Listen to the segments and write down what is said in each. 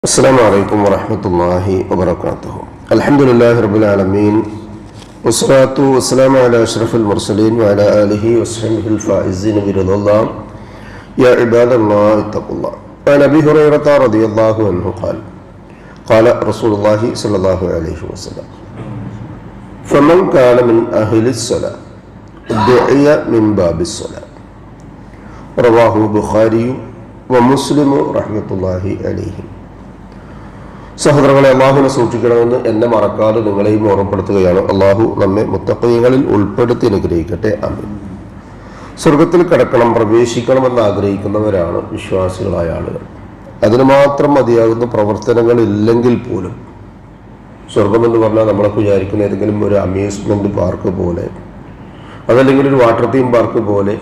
السلام عليكم ورحمة الله وبركاته. الحمد لله رب العالمين والصلاة والسلام على أشرف المرسلين وعلى آله وصحبه الفائزين برضا الله. يا عباد الله اتقوا الله. عن أبي هريرة رضي الله عنه قال قال رسول الله صلى الله عليه وسلم فمن كان من أهل الصلاة دعي من باب الصلاة. رواه البخاري ومسلم رحمة الله عليهم സഹോദരങ്ങളെ അള്ളാഹുവിനെ സൂക്ഷിക്കണമെന്ന് എന്നെ മറക്കാതെ നിങ്ങളെയും ഓർമ്മപ്പെടുത്തുകയാണ്. അള്ളാഹു നമ്മെ മുത്തക്കയങ്ങളിൽ ഉൾപ്പെടുത്തി അനുഗ്രഹിക്കട്ടെ. അമ്മ സ്വർഗത്തിൽ കിടക്കണം പ്രവേശിക്കണമെന്ന് ആഗ്രഹിക്കുന്നവരാണ് വിശ്വാസികളായ ആളുകൾ. അതിന് മാത്രം മതിയാകുന്ന പ്രവർത്തനങ്ങൾ ഇല്ലെങ്കിൽ പോലും സ്വർഗം എന്ന് പറഞ്ഞാൽ നമ്മളൊക്കെ വിചാരിക്കുന്ന ഏതെങ്കിലും ഒരു അമ്യൂസ്മെന്റ് പാർക്ക് പോലെ അതല്ലെങ്കിൽ ഒരു വാട്ടർ തീം പാർക്ക് പോലെ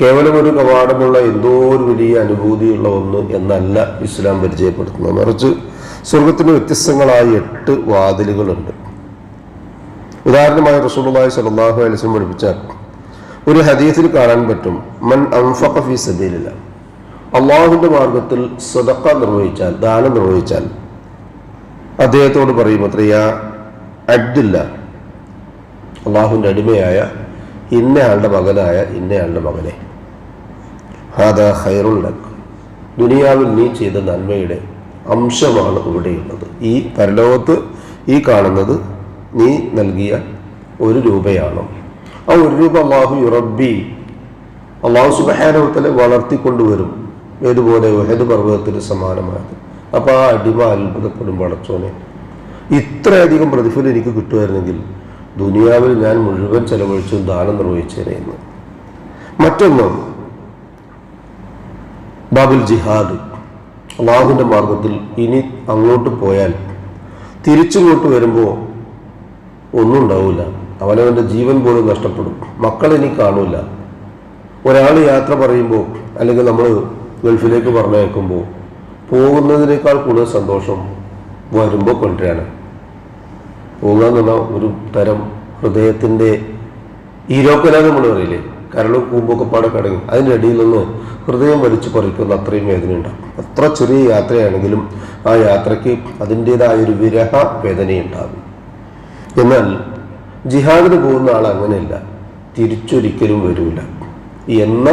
കേവലം ഒരു കവാടമുള്ള എന്തോ ഒരു വലിയ അനുഭൂതിയുള്ള ഒന്ന് എന്നല്ല ഇസ്ലാം പരിചയപ്പെടുത്തുന്നത്. മറിച്ച് സ്വർഗത്തിന് വ്യത്യസ്തങ്ങളായ എട്ട് വാതിലുകളുണ്ട്. ഉദാഹരണമായി റസൂലുള്ളാഹി സ്വല്ലല്ലാഹു അലൈഹി വസല്ലം പഠിപ്പിച്ച ഒരു ഹദീസിൽ കാണാൻ പറ്റും മൻ അൻഫഖ ഫീ സബീലില്ല അള്ളാഹുവിന്റെ മാർഗത്തിൽ സദഖ നിർവഹിച്ചാൽ ദാനം നിർവഹിച്ചാൽ അദ്ദേഹത്തോട് പറയും അത്രയാ അബ്ദില്ല അള്ളാഹുവിന്റെ അടിമയായ ഇന്നയാളുടെ മകനായ ഇന്നയാളുടെ മകനെ. ഹാദാ ഖൈറുൽ ലക്. ദുനിയാവിൽ നീ ചെയ്ത നന്മയുടെ അംശമാണ് ഇവിടെയുള്ളത് ഈ പരലോകത്ത് ഈ കാണുന്നത് നീ നൽകിയ ഒരു രൂപയാണ്? ആ ഒരു രൂപ അള്ളാഹു യുറബി അള്ളാഹു സുബഹാനവത്തലെ വളർത്തിക്കൊണ്ടുവരും. ഏതുപോലെ വഹദ് പർവതത്തിന് സമാനമായത്. അപ്പോൾ ആ അടിമ അത്ഭുതപ്പെടും വളച്ചോനെ. ഇത്രയധികം പ്രതിഫലം എനിക്ക് കിട്ടുമായിരുന്നെങ്കിൽ ദുനിയാവിൽ ഞാൻ മുഴുവൻ ചെലവഴിച്ചും ദാനം നിർവഹിച്ചേനെ എന്ന്. മറ്റൊന്ന് ബാബുൽ ജിഹാദ്. അള്ളാഹുവിന്റെ മാർഗത്തിൽ ഇനി അങ്ങോട്ട് പോയാൽ തിരിച്ചിങ്ങോട്ട് വരുമ്പോൾ ഒന്നും ഉണ്ടാവില്ല അവനവന്റെ ജീവൻ പോലും നഷ്ടപ്പെടും. മക്കൾ ഇനി കാണൂല. ഒരാൾ യാത്ര പറയുമ്പോൾ അല്ലെങ്കിൽ നമ്മൾ ഗൾഫിലേക്ക് പറഞ്ഞയക്കുമ്പോൾ പോകുന്നതിനേക്കാൾ കൂടുതൽ സന്തോഷം വരുമ്പോൾ കൊണ്ടുവരാണ് പോകുക ഒരു തരം ഹൃദയത്തിന്റെ ഈരോക്കല നമ്മൾ പറയില്ലേ? കരളും കൂമ്പൊക്കെ പാടെ കടങ്ങി. അതിന്റെ ഇടയിൽ നിന്ന് ഹൃദയം വലിച്ചു പറിക്കുന്ന അത്രയും വേദന ഉണ്ടാകും അത്ര ചെറിയ യാത്രയാണെങ്കിലും ആ യാത്രയ്ക്ക് അതിന്റേതായ ഒരു വിരഹ വേദനയുണ്ടാകും. എന്നാൽ ജിഹാദിന് പോകുന്ന ആൾ അങ്ങനെയല്ല. തിരിച്ചൊരിക്കലും വരില്ല എന്ന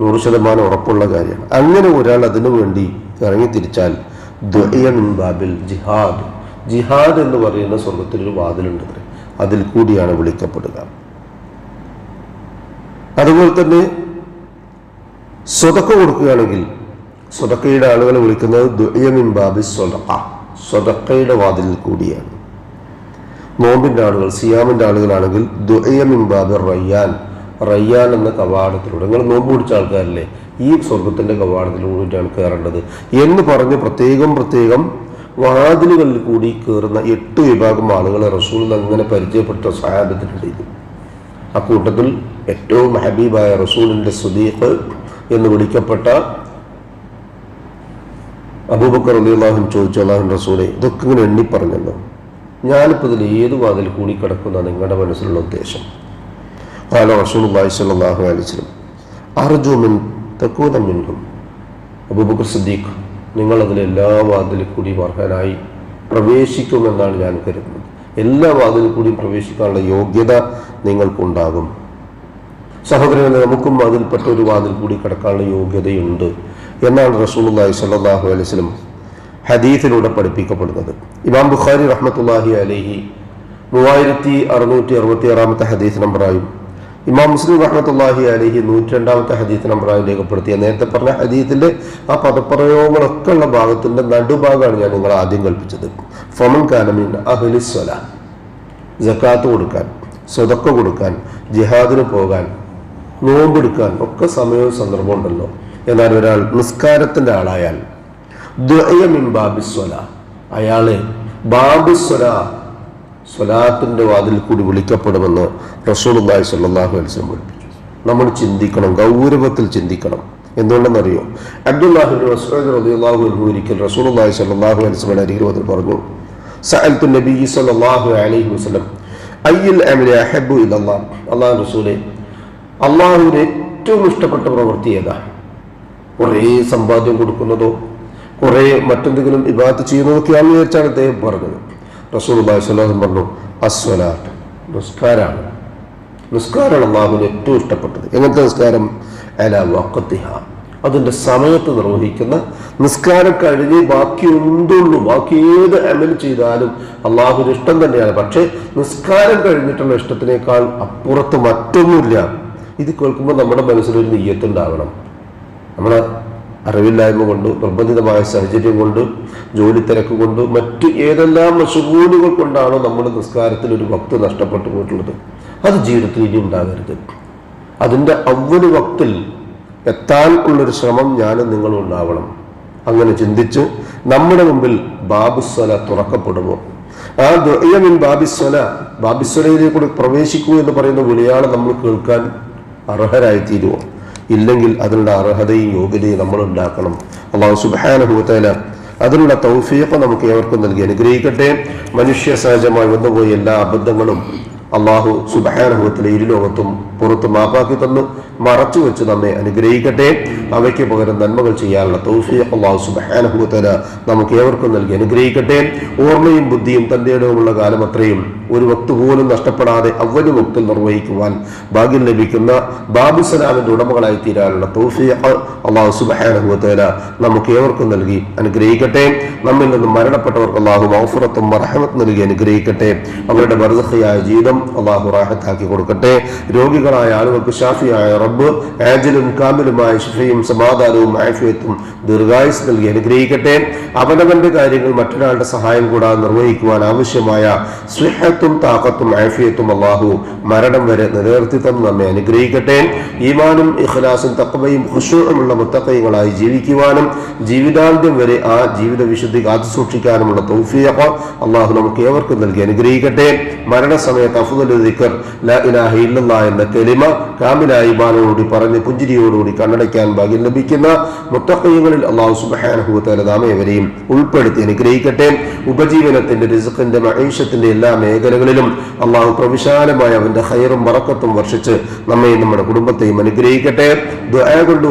നൂറ് ശതമാനം ഉറപ്പുള്ള കാര്യമാണ്. അങ്ങനെ ഒരാൾ അതിനു വേണ്ടി ഇറങ്ങി തിരിച്ചാൽ ദ്വയമിൻ ബാബിൽ ജിഹാദ്. ജിഹാദ് എന്ന് പറയുന്ന സ്വർഗത്തിലൊരു വാതിലുണ്ട് അതിൽ കൂടിയാണ് വിളിക്കപ്പെടുക. അതുപോലെ തന്നെ സ്വതക്ക കൊടുക്കുകയാണെങ്കിൽ സ്വതക്കയുടെ ആളുകളെ വിളിക്കുന്നത് ദുയമിൻ ബാബി സ്വതക്ക. സ്വതക്കയുടെ വാതിലിൽ കൂടിയാണ്. നോമ്പിന്റെ ആളുകൾ സിയാമിന്റെ ആളുകളാണെങ്കിൽ ദുയമിൻ ബാബി റയ്യാൻ. റയ്യാൻ എന്ന കവാടത്തിലൂടെ. നിങ്ങൾ നോമ്പ് പിടിച്ച ആൾക്കാരല്ലേ? ഈ സ്വർഗത്തിന്റെ കവാടത്തിലൂടെയാണ് കയറേണ്ടത്. എന്ന് പറഞ്ഞ് പ്രത്യേകം പ്രത്യേകം വാതിലുകളിൽ കൂടി കയറുന്ന എട്ട് വിഭാഗം ആളുകളെ റസൂൽ അങ്ങനെ പരിചയപ്പെട്ട സഹാബത്തിനിടയിൽ. ആ കൂട്ടത്തിൽ ഏറ്റവും ഹബീബായ റസൂലിന്റെ സുദീഖ് എന്ന് വിളിക്കപ്പെട്ട അബൂബക്കർ അലി അള്ളാഹുൻ ചോദിച്ചു അള്ളാഹു റസൂലെ ഇതൊക്കെ ഇങ്ങനെ എണ്ണി പറഞ്ഞല്ലോ. ഞാനിപ്പോൾ ഇതിൽ ഏത് വാതിൽ കൂടി കിടക്കുന്ന നിങ്ങളുടെ മനസ്സിലുള്ള ഉദ്ദേശം. കാല റസൂൽ അള്ളാഹു അലിസ്ലം അർജുമിൻ തക്കൂന മിൻഹും. അബൂബക്കർ സിദ്ദീഖ് എല്ലാ വാതിലിൽ കൂടി അർഹനായി പ്രവേശിക്കുമെന്നാണ് ഞാൻ കരുതുന്നത്. എല്ലാ വാതിലിൽ കൂടി പ്രവേശിക്കാനുള്ള യോഗ്യത നിങ്ങൾക്കുണ്ടാകും. സഹോദരങ്ങളെ നമുക്കും അതിൽപ്പെട്ട ഒരു വാതിൽ കൂടി കിടക്കാനുള്ള യോഗ്യതയുണ്ട് എന്നാണ് റസൂലുള്ളാഹി സ്വല്ലല്ലാഹു അലൈഹി വസല്ലം ഹദീസിലൂടെ പഠിപ്പിക്കപ്പെടുന്നത്. ഇമാം ബുഖാരി റഹ്മത്തുള്ളാഹി അലഹി മൂവായിരത്തി അറുന്നൂറ്റി അറുപത്തി ആറാമത്തെ ഹദീസ് നമ്പറായും ഇമാം മുസ്ലിം റഹ്മത്തുള്ളാഹി അലഹി നൂറ്റി രണ്ടാമത്തെ ഹദീസ് നമ്പറായി രേഖപ്പെടുത്തിയ നേരത്തെ പറഞ്ഞ ഹദീത്തിന്റെ ആ പദപ്രയോഗങ്ങളൊക്കെ ഉള്ള ഭാഗത്തിന്റെ നടുഭാഗമാണ് ഞാൻ നിങ്ങൾ ആദ്യം കൽപ്പിച്ചത് ഫമൻ കാലമീൻ അഹലിസ്വല ജക്കാത്ത് കൊടുക്കാൻ സ്വതക്ക കൊടുക്കാൻ ജിഹാദിന് പോകാൻ നോമ്പെടുക്കാൻ ഒക്കെ സമയവും സന്ദർഭവും ഉണ്ടല്ലോ. എന്നാൽ ഒരാൾ നിസ്കാരത്തിന്റെ ആളായാൽ ദ്വയമിൻ ബാബിസ്വല അയാളെ ബാബിസ്വല സ്വലാത്തിന്റെ വാതിൽ കൂടി വിളിക്കപ്പെടുമെന്ന് റസൂലുള്ളാഹി സ്വല്ലല്ലാഹു അലൈഹി വസല്ലം പഠിപ്പിച്ചു. നമ്മൾ ചിന്തിക്കണം ഗൗരവത്തിൽ ചിന്തിക്കണം. എന്തുകൊണ്ടെന്നറിയോ? അബ്ദുല്ലാഹിബിൻ മസ്ഊദ് റളിയല്ലാഹു അൻഹു ഒരിക്കൽ റസൂലുള്ളാഹി സ്വല്ലല്ലാഹു അലൈഹി വസല്ലം അരികിൽ പറഞ്ഞു സഅൽതു നബി സ്വല്ലല്ലാഹു അലൈഹി വസല്ലം അയ്യൽ അമലി അഹബ്ബു ഇലല്ലാഹ്? അല്ലാഹു റസൂലേ അള്ളാഹുവിന് ഏറ്റവും ഇഷ്ടപ്പെട്ട പ്രവൃത്തി ഏതാ? കുറേ സമ്പാദ്യം കൊടുക്കുന്നതോ കുറേ മറ്റെന്തെങ്കിലും ഇബാദത്ത് ചെയ്യുന്നതൊക്കെയാണെന്ന് വിചാരിച്ചാണ് അദ്ദേഹം പറഞ്ഞത്. റസൂൽ സ്വലാഹം പറഞ്ഞു അസ്വലാത്ത് നിസ്കാരമാണ് നിസ്കാരമാണ് അള്ളാഹുവിന് ഏറ്റവും ഇഷ്ടപ്പെട്ടത്. എങ്ങനത്തെ നിസ്കാരം? അല വക്കത്തിഹ അതിന്റെ സമയത്ത് നിർവഹിക്കുന്ന നിസ്കാരം കഴിഞ്ഞ് ബാക്കി എന്തുള്ളൂ ബാക്കി ഏത് അമൽ ചെയ്താലും അള്ളാഹുവിന് ഇഷ്ടം തന്നെയാണ്. പക്ഷേ നിസ്കാരം കഴിഞ്ഞിട്ടുള്ള ഇഷ്ടത്തിനേക്കാൾ അപ്പുറത്ത് മറ്റൊന്നുമില്ല. ഇത് കേൾക്കുമ്പോൾ നമ്മുടെ മനസ്സിലൊരു നെയ്യത്തുണ്ടാവണം. നമ്മുടെ അറിവില്ലായ്മ കൊണ്ട് നിർബന്ധിതമായ സാഹചര്യം കൊണ്ട് ജോലി തിരക്ക് കൊണ്ട് മറ്റ് ഏതെല്ലാം മഷുകൂലുകൾ കൊണ്ടാണോ നമ്മൾ നിസ്കാരത്തിൽ ഒരു വക്ത് നഷ്ടപ്പെട്ടു പോയിട്ടുള്ളത്? അത് ജീവിതത്തിൽ ഇനി ഉണ്ടാകരുത്. അതിന്റെ അവൽ വക്തിൽ എത്താൻ ഉള്ളൊരു ശ്രമം ഞാനും നിങ്ങളും ഉണ്ടാവണം. അങ്ങനെ ചിന്തിച്ച് നമ്മുടെ മുമ്പിൽ ബാബുസ്വല തുറക്കപ്പെടുമോ? ആ ദുഃഖമിൻ ബാബിസ്വല ബാബിസ്വലയിലേക്കൂടെ കൂടി പ്രവേശിക്കൂ എന്ന് പറയുന്ന വിളിയാളെ നമ്മൾ കേൾക്കാൻ അർഹരായിത്തീരുമോ ഇല്ലെങ്കിൽ അതിനുള്ള അർഹതയും യോഗ്യതയും നമ്മൾ ഉണ്ടാക്കണം. അള്ളാഹു സുബാനുഭൂത്തേന അതിനുള്ള തൗഫീഖ് നമുക്ക് ഏവർക്കും നൽകി. അനുഗ്രഹിക്കട്ടെ. മനുഷ്യ സഹജമായി വന്നുപോയ എല്ലാ അബദ്ധങ്ങളും അള്ളാഹു സുബാനുഭവത്തിലെ ഇരുലോകത്തും പുറത്ത് മാപ്പാക്കി തന്നു. മറച്ചു വെച്ച് നമ്മെ അനുഗ്രഹിക്കട്ടെ. അവയ്ക്ക് പകരം നന്മകൾ ചെയ്യാനുള്ള തൗഫീഖ് അള്ളാഹു സുബാനുഭവത്തല നമുക്ക് ഏവർക്കും നൽകി അനുഗ്രഹിക്കട്ടെ. ഓർമ്മയും ബുദ്ധിയും തന്റെ ഇടവുമുള്ള കാലം അത്രയും ഒരു വക്ത് പോലും നഷ്ടപ്പെടാതെ അവന് വക്തിൽ നിർവഹിക്കുവാൻ ഭാഗ്യം ലഭിക്കുന്ന ബാബു സലാമിന്റെ ഉടമകളായി തീരാനുള്ള തൗഫീഖ് അള്ളാഹു സുബാനഹുത്തല നമുക്ക് ഏവർക്കും നൽകി അനുഗ്രഹിക്കട്ടെ. നമ്മിൽ നിന്നും മരണപ്പെട്ടവർക്ക് അള്ളാഹു മൗഫുറത്തും മറഹമത്ത് നൽകി അനുഗ്രഹിക്കട്ടെ. അവരുടെ വർദ്ധയായ ജീവിതം അള്ളാഹു റാഹത്താക്കി കൊടുക്കട്ടെ. രോഗികളായ ആളുകൾക്ക് ഷാഫിയായ റബ്ബ് ആജിലും കാമിലുമായ ശിഫയും സമാധാനവും ആഫിയത്തും ദീർഘായുസ് നൽകി അനുഗ്രഹിക്കട്ടെ. അവനവന്റെ കാര്യങ്ങൾ മറ്റൊരാളുടെ സഹായം കൂടാതെ നിർവഹിക്കുവാൻ ആവശ്യമായ സ്വിഹത്തും താക്കത്തും ആഫിയത്തും അള്ളാഹു മരണം വരെ നിലനിർത്തി തന്ന് നമ്മെ അനുഗ്രഹിക്കട്ടെ. ഈമാനും ഇഖ്ലാസും തക്കവയും ഹുഷൂറുമുള്ള മുത്തക്കൈകളായി ജീവിക്കുവാനും ജീവിതാന്ത്യം വരെ ആ ജീവിത വിശുദ്ധി കാത്തു സൂക്ഷിക്കാനുമുള്ള തൗഫീഖ് അള്ളാഹു നമുക്ക് ഏവർക്കും നൽകി അനുഗ്രഹിക്കട്ടെ. മരണസമയത്ത് അഫുദൽ ദിക്കർ ലാ ഇലാഹ ഇല്ലല്ലാ എന്ന കെലിമ കാമിലായി ഈമാനോടുകൂടി പറഞ്ഞ് പുഞ്ചിരിയോടുകൂടി കണ്ണടയ്ക്കാൻ ഭാഗ്യം ലഭിക്കുന്ന മുത്തക്കയ്യങ്ങളിൽ അള്ളാഹു സുബഹാനഹുത്തല നാം ഏവരെയും ഉൾപ്പെടുത്തി അനുഗ്രഹിക്കട്ടെ. ഉപജീവനത്തിന്റെ റിസുഖിന്റെ മഹേഷത്തിന്റെ എല്ലാ മേഖലകളിലും അള്ളാഹു പ്രവിശാലമായ അവന്റെ ഹൈറും മറക്കത്തും വർഷിച്ച് നമ്മയും നമ്മുടെ കുടുംബത്തെയും അനുഗ്രഹിക്കട്ടെ. ദുആ കൊണ്ട്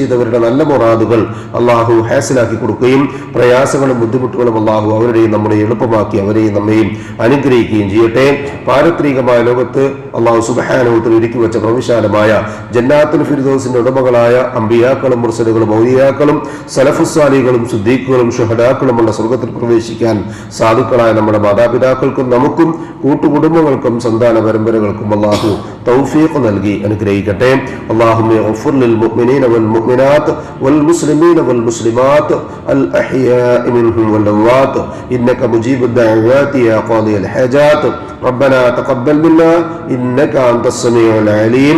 ചെയ്തവരുടെ നല്ല മുറാദുകൾ അള്ളാഹു ഹാസിലാക്കി കൊടുക്കുകയും പ്രയാസങ്ങളും ബുദ്ധിമുട്ടുകളും അള്ളാഹു അവരുടെയും നമ്മുടെ എളുപ്പമാക്കി അവരെയും നമ്മയും അനുഗ്രഹിക്കുകയും ചെയ്യട്ടെ. പാരത്രികമായ ലോകത്ത് അള്ളാഹു സുബഹാനുഭവത്തിൽ ഒരുക്കി വെച്ച പ്രവിശാലമായ ജന്നാത്തുൽ ഫിർദോസിന്റെ ഉടമകളായ അമ്പിയാക്കളും മുർസലുകളും ഔലിയാക്കളും സലഫുസാലികളും സുദ്ദീഖുകളും ഷുഹദാക്കളുമുള്ള സ്വർഗത്തിൽ പ്രവേശിക്കാൻ സാധുക്കളായ നമ്മുടെ മാതാപിതാക്കൾക്കും നമുക്കും കൂട്ടുകുടുംബങ്ങൾക്കും സന്താന പരമ്പരകൾക്കും അള്ളാഹു തൗഫീഖ് നൽകി അനുഗ്രഹിക്കട്ടെ അള്ളാഹുമെ ഗഫുർ ലിൽ മുഅ്മിനീന വൽ മുഅ്മിനാത്ത് വൽ മുസ്ലിമീന വൽ മുസ്ലിമാത്ത് അൽ അഹ്യാഇ മിൻഹും വൽ അംവാത്ത് ഇന്നക മുജീബു الدعوات يا قاضي الحاجات ربنا تقبل منا إنك أنت السميع العليم